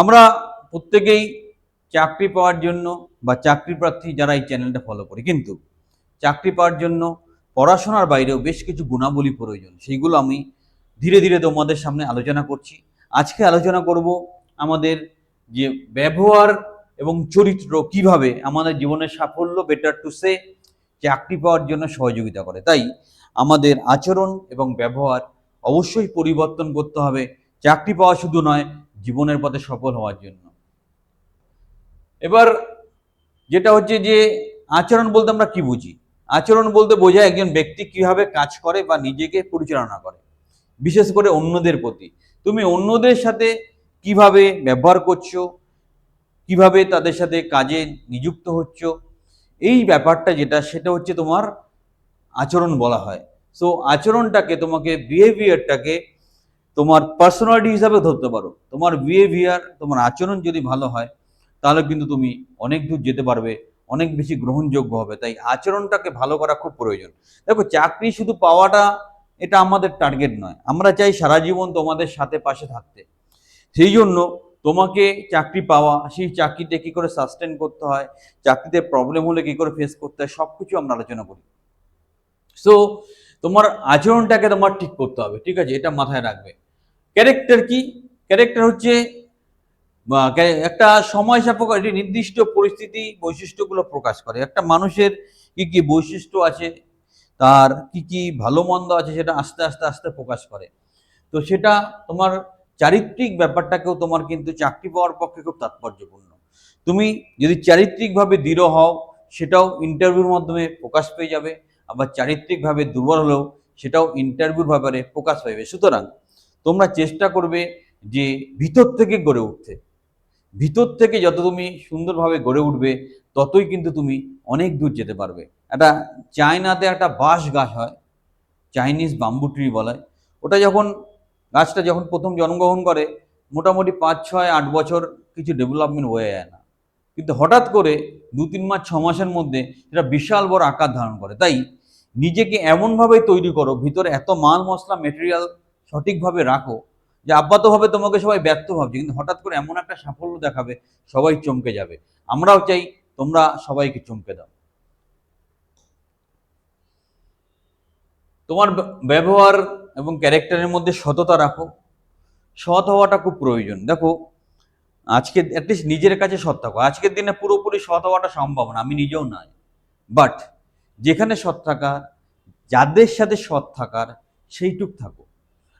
আমরা প্রত্যেকেই চাকরি পাওয়ার জন্য বা চাকরি প্রার্থী যারা এই চ্যানেলটা ফলো করি, কিন্তু চাকরি পাওয়ার জন্য পড়াশোনার বাইরেও বেশ কিছু গুণাবলী প্রয়োজন, সেইগুলো আমি ধীরে ধীরে তোমাদের সামনে আলোচনা করছি। আজকে আলোচনা করব আমাদের যে ব্যবহার এবং চরিত্র কীভাবে আমাদের জীবনের সাফল্য বেটার টু সে চাকরি পাওয়ার জন্য সহযোগিতা করে। তাই আমাদের আচরণ এবং ব্যবহার অবশ্যই পরিবর্তন করতে হবে। চাকরি পাওয়া শুধু নয় জীবনের পথে সফল হওয়ার জন্য। এবার যেটা হচ্ছে যে, আচরণ বলতে আমরা কি বুঝি? আচরণ বলতে বোঝায় একজন ব্যক্তি কীভাবে কাজ করে বা নিজেকে পরিচালনা করে, বিশেষ করে অন্যদের প্রতি। তুমি অন্যদের সাথে কীভাবে ব্যবহার করছ, কীভাবে তাদের সাথে কাজে নিযুক্ত হচ্ছ, এই ব্যাপারটা যেটা, সেটা হচ্ছে তোমার আচরণ বলা হয়। সো আচরণটাকে, তোমাকে বিহেভিয়ারটাকে তোমার পার্সোনালিটি হিসাবে ধরতে পারো। তোমার বিহেভিয়ার তোমার আচরণ যদি ভালো হয়, তাহলে কিন্তু তুমি অনেক দূর যেতে পারবে, অনেক বেশি গ্রহণযোগ্য হবে। তাই আচরণটাকে ভালো করা খুব প্রয়োজন। দেখো, চাকরি শুধু পাওয়াটা, এটা আমাদের টার্গেট নয়। আমরা চাই সারা জীবন তোমাদের সাথে পাশে থাকতে। সেই জন্য তোমাকে চাকরি পাওয়া, সেই চাকরিতে কি করে সাস্টেন করতে হয়, চাকরিতে প্রবলেম হলে কি করে ফেস করতে হয় সব কিছু আমরা আলোচনা করি। সো তোমার আচরণটাকে তোমার ঠিক করতে হবে, ঠিক আছে? এটা মাথায় রাখবে। ক্যারেক্টার কি? ক্যারেক্টার হচ্ছে একটা সময় সাপেক্ষ একটি নির্দিষ্ট পরিস্থিতি বৈশিষ্ট্যগুলো প্রকাশ করে। একটা মানুষের কি কি বৈশিষ্ট্য আছে? তার কি কি ভালো মন্দ আছে সেটা আস্তে আস্তে আস্তে প্রকাশ করে। তো সেটা তোমার চারিত্রিক ব্যাপারটাকেও তোমার কিন্তু চাকরি পাওয়ার পক্ষে খুব তাৎপর্যপূর্ণ। তুমি যদি চারিত্রিকভাবে দৃঢ় হও, সেটাও ইন্টারভিউর মাধ্যমে প্রকাশ পেয়ে যাবে। আবার চারিত্রিকভাবে দুর্বল হলেও, সেটাও ইন্টারভিউর ব্যাপারে প্রকাশ পাবে সুতরাং তোমরা চেষ্টা করবে যে ভিতর থেকে গড়ে উঠতে। ভিতর থেকে যত তুমি সুন্দরভাবে গড়ে উঠবে, ততই কিন্তু তুমি অনেক দূর যেতে পারবে। একটা চায়নাতে একটা বাঁশ গাছ হয়, চাইনিজ বাম্বু ট্রি বলা। হয় ওটা যখন, গাছটা যখন প্রথম জন্মগ্রহণ করে, মোটামুটি পাঁচ, ছয়, আট বছর কিছু ডেভেলপমেন্ট হয়ে যায় না। কিন্তু হঠাৎ করে দু, তিন মাস, ছ মাসের মধ্যে এটা বিশাল বড় আকার ধারণ করে। তাই নিজেকে এমনভাবে তৈরি করো, ভিতরে এত মাল মশলা মেটেরিয়াল সঠিকভাবে রাখো। যে আপাতভাবে তোমাকে সবাই ব্যর্থ ভাবছে, কিন্তু হঠাৎ করে এমন একটা সাফল্য দেখাবে, সবাই চমকে যাবে। আমরাও চাই তোমরা সবাইকে চমকে দাও। তোমার ব্যবহার এবং ক্যারেক্টারের মধ্যে সততা রাখো। সৎ হওয়াটা খুব প্রয়োজন। দেখো আজকে অ্যাটলিস্ট নিজের কাছে সৎ থাকো। আজকের দিনে পুরোপুরি সৎ হওয়াটা সম্ভব না, আমি নিজেও নাই। বাট যেখানে সৎ থাকার, যাদের সাথে সৎ থাকার, সেইটুক থাকো।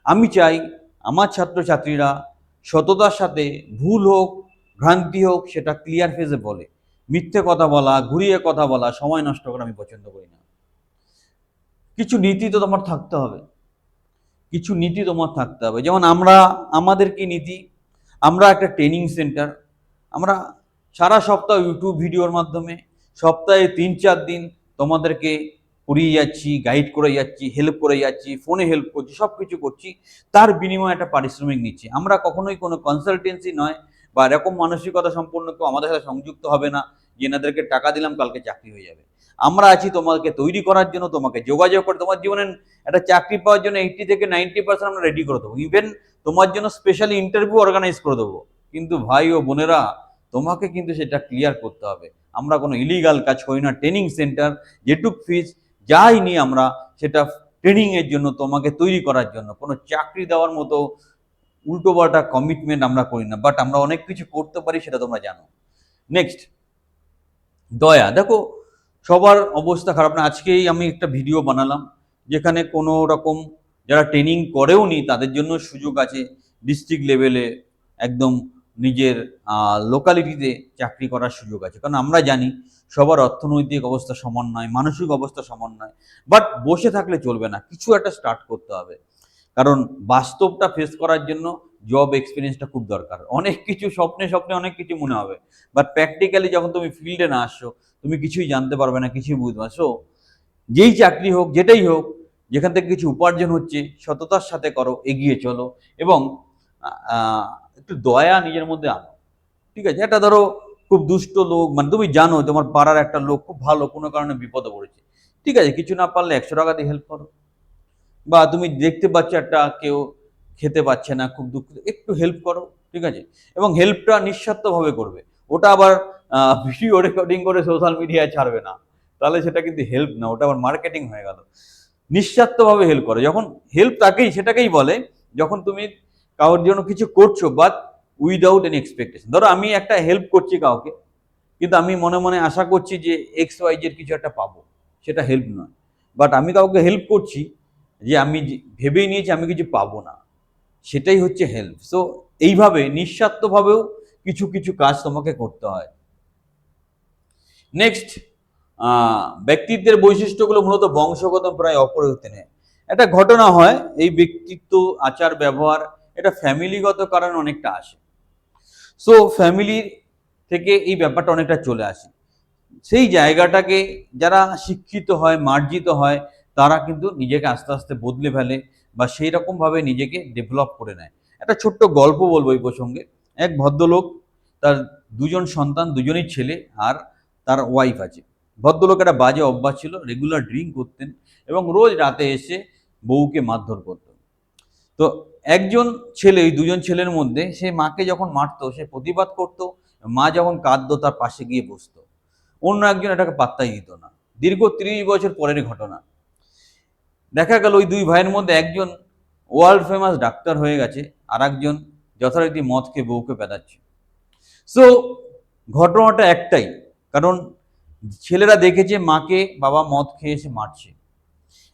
আমি চাই আমার ছাত্রছাত্রীরা সততার সাথে ভুল হোক, ভ্রান্তি হোক, সেটা ক্লিয়ার ফেজে বলে। মিথ্যে কথা বলা, ঘুরিয়ে কথা বলা, সময় নষ্ট করা আমি পছন্দ করি না। কিছু নীতি তো তোমার থাকতে হবে। কিছু নীতি তোমার থাকতে হবে। যেমন আমরা, আমাদের কি নীতি? আমরা একটা ট্রেনিং সেন্টার আমরা সারা সপ্তাহ ইউটিউব ভিডিওর মাধ্যমে, সপ্তাহে তিন চার দিন তোমাদেরকে পড়িয়ে যাচ্ছি গাইড করে যাচ্ছি হেল্প করে যাচ্ছি ফোনে হেল্প করছি সব কিছু করছি, তার বিনিময়ে একটা পারিশ্রমিক নিচ্ছি। আমরা কখনোই কোনো কনসালটেন্সি নয় বা এরকম মানসিকতা সম্পন্ন কেউ আমাদের সাথে সংযুক্ত হবে না, যে এনাদেরকে টাকা দিলাম, কালকে চাকরি হয়ে যাবে। আমরা আছি তোমাকে তৈরি করার জন্য, তোমাকে যোগাযোগ করে, তোমার জীবনে একটা চাকরি পাওয়ার জন্য এইটি থেকে নাইনটি পার্সেন্ট আমরা রেডি করে দেবো। ইভেন তোমার জন্য স্পেশালি ইন্টারভিউ অর্গানাইজ করে দেবো। কিন্তু ভাই ও বোনেরা, তোমাকে কিন্তু সেটা ক্লিয়ার করতে হবে। আমরা কোনো ইলিগাল কাজ করি না। ট্রেনিং সেন্টার যেটুক ফিজ যাই নিই আমরা, সেটা ট্রেনিংয়ের জন্য তোমাকে তৈরি করার জন্য। কোনো চাকরি দেওয়ার মতো উল্টোপাল্টা কমিটমেন্ট আমরা করি না বাট আমরা অনেক কিছু করতে পারি সেটা তোমরা জানো। নেক্সট দয়া। দেখো, সবার অবস্থা খারাপ না। আজকেই আমি একটা ভিডিও বানালাম, যেখানে কোনো রকম যারা ট্রেনিং করেও নি, তাদের জন্য সুযোগ আছে ডিস্ট্রিক্ট লেভেলে একদম নিজের লোকালিটিতে চাকরি করার সুযোগ আছে। কারণ আমরা জানি সবার অর্থনৈতিক অবস্থা সমান নয় মানসিক অবস্থা সমান নয় বাট বসে থাকলে চলবে না, কিছু একটা স্টার্ট করতে হবে। কারণ বাস্তবটা ফেস করার জন্য জব এক্সপিরিয়েন্সটা খুব দরকার। অনেক কিছু স্বপ্নে স্বপ্নে অনেক কিছু মনে হবে। বাট প্র্যাকটিক্যালি যখন তুমি ফিল্ডে না আসছো, তুমি কিছুই জানতে পারবে না, কিছুই বুঝতে পারবে সো যেই চাকরি হোক, যেটাই হোক, যেখান থেকে কিছু উপার্জন হচ্ছে, সততার সাথে করো, এগিয়ে চলো। এবং একটু দয়া নিজের মধ্যে আনো। ঠিক আছে? এটা ধরো খুব দুষ্ট লোক মানে তুমি জানো তোমার পাড়ার একটা লোক খুব ভালো, কোনো কারণে বিপদে পড়েছে। ঠিক আছে, কিছু না পারলে একশো টাকা দিয়ে হেল্প করো। বা তুমি দেখতে পাচ্ছ একটা কেউ খেতে পাচ্ছে না, খুব দুঃখ একটু হেল্প করো, ঠিক আছে? এবং হেল্পটা নিঃস্বার্থভাবে করবে। ওটা আবার ভিডিও রেকর্ডিং করে সোশ্যাল মিডিয়ায় ছাড়বে না। তাহলে সেটা কিন্তু হেল্প না, ওটা আবার মার্কেটিং হয়ে গেল। নিঃস্বার্থভাবে হেল্প করে। যখন হেল্প তাকেই, সেটাকেই বলে, যখন তুমি কারোর জন্য কিছু করছ বাট উইদাউট এনি এক্সপেকটেশন ধরো আমি একটা হেল্প করছি কাউকে, কিন্তু আমি মনে মনে আশা করছি যে এক্স ওয়াইজের কিছু একটা পাবো। সেটা হেল্প নয়। বাট আমি কাউকে হেল্প করছি যে আমি ভেবেই নিয়েছি আমি কিছু পাবো না। সেটাই হচ্ছে হেল্প সো এইভাবে নিঃস্বার্থভাবেও কিছু কিছু কাজ তোমাকে করতে হয়। নেক্সট ব্যক্তিত্বের বৈশিষ্ট্যগুলো মূলত বংশগত প্রায় অপরিবর্তনীয় একটা ঘটনা হয়, এই ব্যক্তিত্ব, আচার, ব্যবহার, এটা ফ্যামিলিগত কারণে অনেকটা আসে। সো ফ্যামিলির থেকে এই ব্যাপারটা অনেকটা চলে আসে। সেই জায়গাটাকে যারা শিক্ষিত হয়, মার্জিত হয়, তারা কিন্তু নিজেকে আস্তে আস্তে বদলে ফেলে বা সেই রকমভাবে নিজেকে ডেভেলপ করে নেয়। একটা ছোট্ট গল্প বলব এই প্রসঙ্গে। এক ভদ্রলোক, তার দুজন সন্তান, দুজনেই ছেলে আর তার ওয়াইফ আছে। ভদ্রলোক একটা বাজে অভ্যাস ছিল রেগুলার ড্রিঙ্ক করতেন এবং রোজ রাতে এসে বউকে মারধর করতেন তো একজন ছেলে এই দুজন ছেলের মধ্যে সে মাকে যখন মারতো, সে প্রতিবাদ করতো, মা যখন কাঁদতো, তার পাশে গিয়ে বসতো। অন্য একজন এটাকে পাত্তাই দিত না। দীর্ঘ তিরিশ বছর পরের ঘটনা। দেখা গেল ওই দুই ভাইয়ের মধ্যে একজন ওয়ার্ল্ড ফেমাস ডাক্তার হয়ে গেছে আর একজন যথারীতি মদ খেয়ে বউকে পেদাচ্ছে। সো ঘটনাটা একটাই, কারণ ছেলেরা দেখেছে মাকে বাবা মদ খেয়ে এসে মারছে।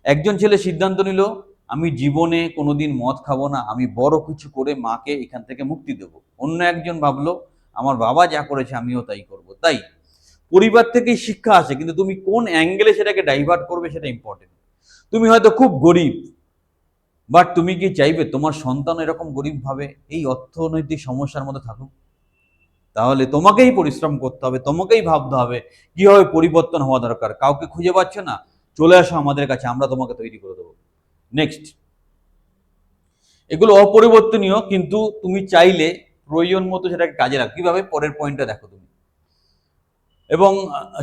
একজন ছেলে সিদ্ধান্ত নিল আমি জীবনে কোনোদিন মদ খাব না, আমি বড় কিছু করে মাকে এখান থেকে মুক্তি দেব। অন্য একজন ভাবলো, আমার বাবা যা করেছে আমিও তাই করব। তাই পরিবার থেকেই শিক্ষা আসে, কিন্তু তুমি কোন অ্যাঙ্গেলে সেটাকে ডাইভার্ট করবে সেটা ইম্পর্টেন্ট তুমি হয়তো খুব গরিব বাট তুমি কি চাইবে তোমার সন্তান এরকম গরিবভাবে এই অর্থনৈতিক সমস্যার মধ্যে থাকুক? তাহলে তোমাকেই পরিশ্রম করতে হবে, তোমাকেই ভাবতে হবে, কীভাবে পরিবর্তন হওয়া দরকার? কাউকে খুঁজে পাচ্ছ না? চলে আসো আমাদের কাছে, আমরা তোমাকে তৈরি করে দেবো। নেক্সট এগুলো অপরিবর্তনীয়, কিন্তু তুমি চাইলে প্রয়োজন মতো সেটাকে কাজে রাখ কীভাবে? পরের পয়েন্টটা দেখো তুমি। এবং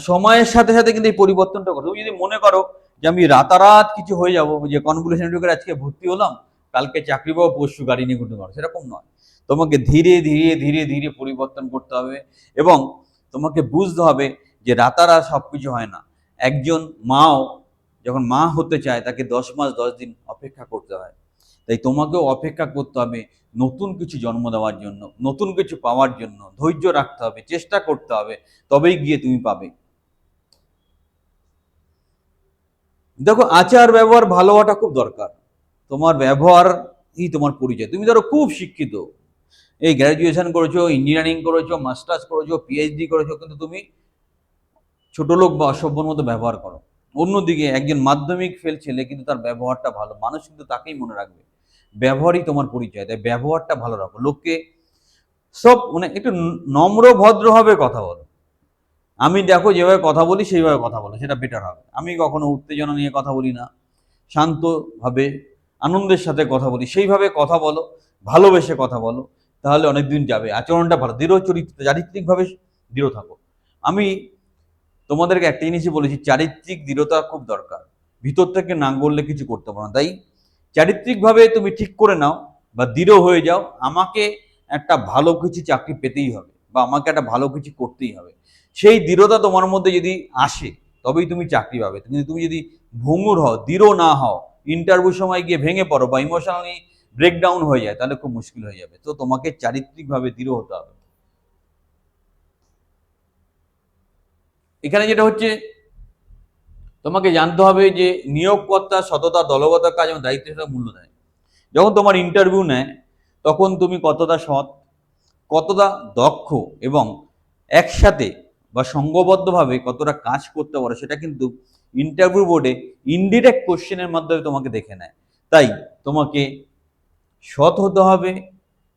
সময়ের সাথে সাথে কিন্তু এই পরিবর্তনটা করো। তুমি যদি মনে করো যে আমি রাতারাত কিছু হয়ে যাব যে কনভলিউশন করে আজকে ভর্তি হলাম, কালকে চাকরি পাবো, পরশু গাড়ি নিয়ে ঘুরতে পারো সেরকম নয়। তোমাকে ধীরে ধীরে ধীরে ধীরে পরিবর্তন করতে হবে এবং তোমাকে বুঝতে হবে যে রাতারাত সব কিছু হয় না। একজন মাও যখন মা হতে চায়, তাকে দশ মাস, দশ দিন অপেক্ষা করতে হয়। তাই তোমাকেও অপেক্ষা করতে হবে নতুন কিছু জন্ম দেওয়ার জন্য, নতুন কিছু পাওয়ার জন্য। ধৈর্য রাখতে হবে, চেষ্টা করতে হবে, তবেই গিয়ে তুমি পাবে। দেখো, আচার ব্যবহার ভালো হওয়াটা খুব দরকার। তোমার ব্যবহারই তোমার পরিচয়। তুমি ধরো খুব শিক্ষিত। এই গ্র্যাজুয়েশন করেছ ইঞ্জিনিয়ারিং করেছ মাস্টার্স করেছ পিএইচডি করেছ, কিন্তু তুমি ছোট লোক বা অসভ্যর মতো ব্যবহার করো। অন্যদিকে একজন মাধ্যমিক ফেল ছেলে কিন্তু তার ব্যবহারটা ভালো। মানুষ কিন্তু তাকেই মনে রাখবে, ব্যবহারই তোমার পরিচয়, তাই ব্যবহারটা ভালো রাখো। লোককে সব মানে একটু নম্র, ভদ্রভাবে কথা বলো। আমি দেখো যেভাবে কথা বলি, সেইভাবে কথা বলো, সেটা বেটার হবে। আমি কখনো উত্তেজনা নিয়ে কথা বলি না, শান্তভাবে আনন্দের সাথে কথা বলি, সেইভাবে কথা বলো, ভালোবেসে কথা বলো, তাহলে অনেক দিন যাবে। আচরণটা ভালো, দৃঢ় চরিত্র, চারিত্রিকভাবে দৃঢ় থাকো। আমি তোমাদেরকে একটা জিনিসই বলেছি, চারিত্রিক দৃঢ়তা খুব দরকার। ভিতর থেকে না করলে কিছু করতে পারো না। তাই চারিত্রিকভাবে তুমি ঠিক করে নাও বা দৃঢ় হয়ে যাও, আমাকে একটা ভালো কিছু চাকরি পেতেই হবে বা আমাকে একটা ভালো কিছু করতেই হবে। সেই দৃঢ়তা তোমার মধ্যে যদি আসে, তবেই তুমি চাকরি পাবে। কিন্তু তুমি যদি ভঙ্গুর হও, দৃঢ় না হও ইন্টারভিউ সময় গিয়ে ভেঙে পড়ো বা ইমোশনালি ব্রেকডাউন হয়ে যায়, তাহলে খুব মুশকিল হয়ে যাবে। তো তোমাকে চারিত্রিকভাবে দৃঢ় হতে হবে। এখানে যেটা হচ্ছে, তোমাকে জানতে হবে যে নিয়োগকর্তা, সততা, দলগত কাজ এবং দায়িত্বের সাথে মূল্য দেয়। যখন তোমার ইন্টারভিউ নেয়, তখন তুমি কতটা সৎ, কতটা দক্ষ এবং একসাথে বা সঙ্গবদ্ধভাবে কতটা কাজ করতে পারো, সেটা কিন্তু ইন্টারভিউ বোর্ডে ইনডিরেক্ট কোশ্চেনের মাধ্যমে তোমাকে দেখে নেয়। তাই তোমাকে সৎ হতে হবে,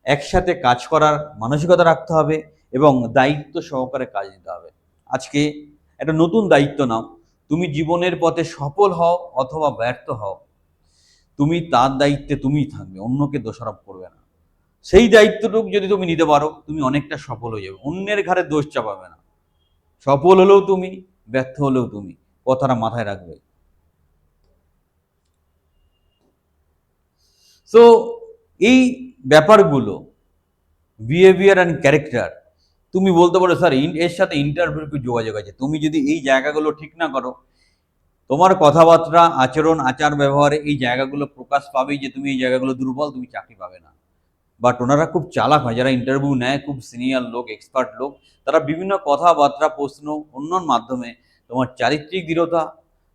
একসাথে কাজ করার মানসিকতা রাখতে হবে এবং দায়িত্ব সহকারে কাজ নিতে হবে। আজকে একটা নতুন দায়িত্ব নাও। তুমি জীবনের পথে সফল হও অথবা ব্যর্থ হও। তুমি তার দায়িত্বে তুমিই থাকবে, অন্যকে দোষারোপ করবে না। সেই দায়িত্বটুকু যদি তুমি নিতে পারো, তুমি অনেকটা সফল হয়ে যাবে। অন্যের ঘাড়ে দোষ চাপাবে না। সফল হলেও তুমি, ব্যর্থ হলেও তুমি। কথাটা মাথায় রাখবে। সো এই ব্যাপারগুলো বিহেভিয়ার অ্যান্ড ক্যারেক্টার তুমি বলতে পারো, স্যার এর সাথে ইন্টারভিউ যোগাযোগ আছে? তুমি যদি এই জায়গাগুলো ঠিক না করো, তোমার কথাবার্তা, আচরণ, আচার ব্যবহারে এই জায়গাগুলো প্রকাশ পাবেই যে তুমি এই জায়গাগুলো দুর্বল, তুমি চাকরি পাবে না। বাট ওনারা খুব চালাক হয়, যারা ইন্টারভিউ নেয়, খুব সিনিয়র লোক এক্সপার্ট লোক, তারা বিভিন্ন কথাবার্তা, প্রশ্ন, অন্যর মাধ্যমে তোমার চারিত্রিক দৃঢ়তা,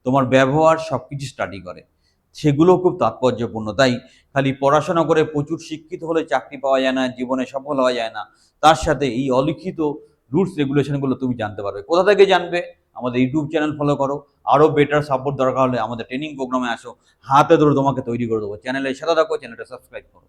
তোমার ব্যবহার সব কিছু স্টাডি করে। সেগুলো খুব তাৎপর্যপূর্ণ। তাই খালি পড়াশোনা করে প্রচুর শিক্ষিত হলে চাকরি পাওয়া যায় না, জীবনে সফল হওয়া যায় না। তার সাথে এই অলিখিত রুলস রেগুলেশনগুলো তুমি জানতে পারবে। কোথা থেকে জানবে? আমাদের ইউটিউব চ্যানেল ফলো করো। আরও বেটার সাপোর্ট দরকার হলে আমাদের ট্রেনিং প্রোগ্রামে আসো। হাতে ধরে তোমাকে তৈরি করে দেবো। চ্যানেলের সাথে থাকো, চ্যানেলটা সাবস্ক্রাইব করো।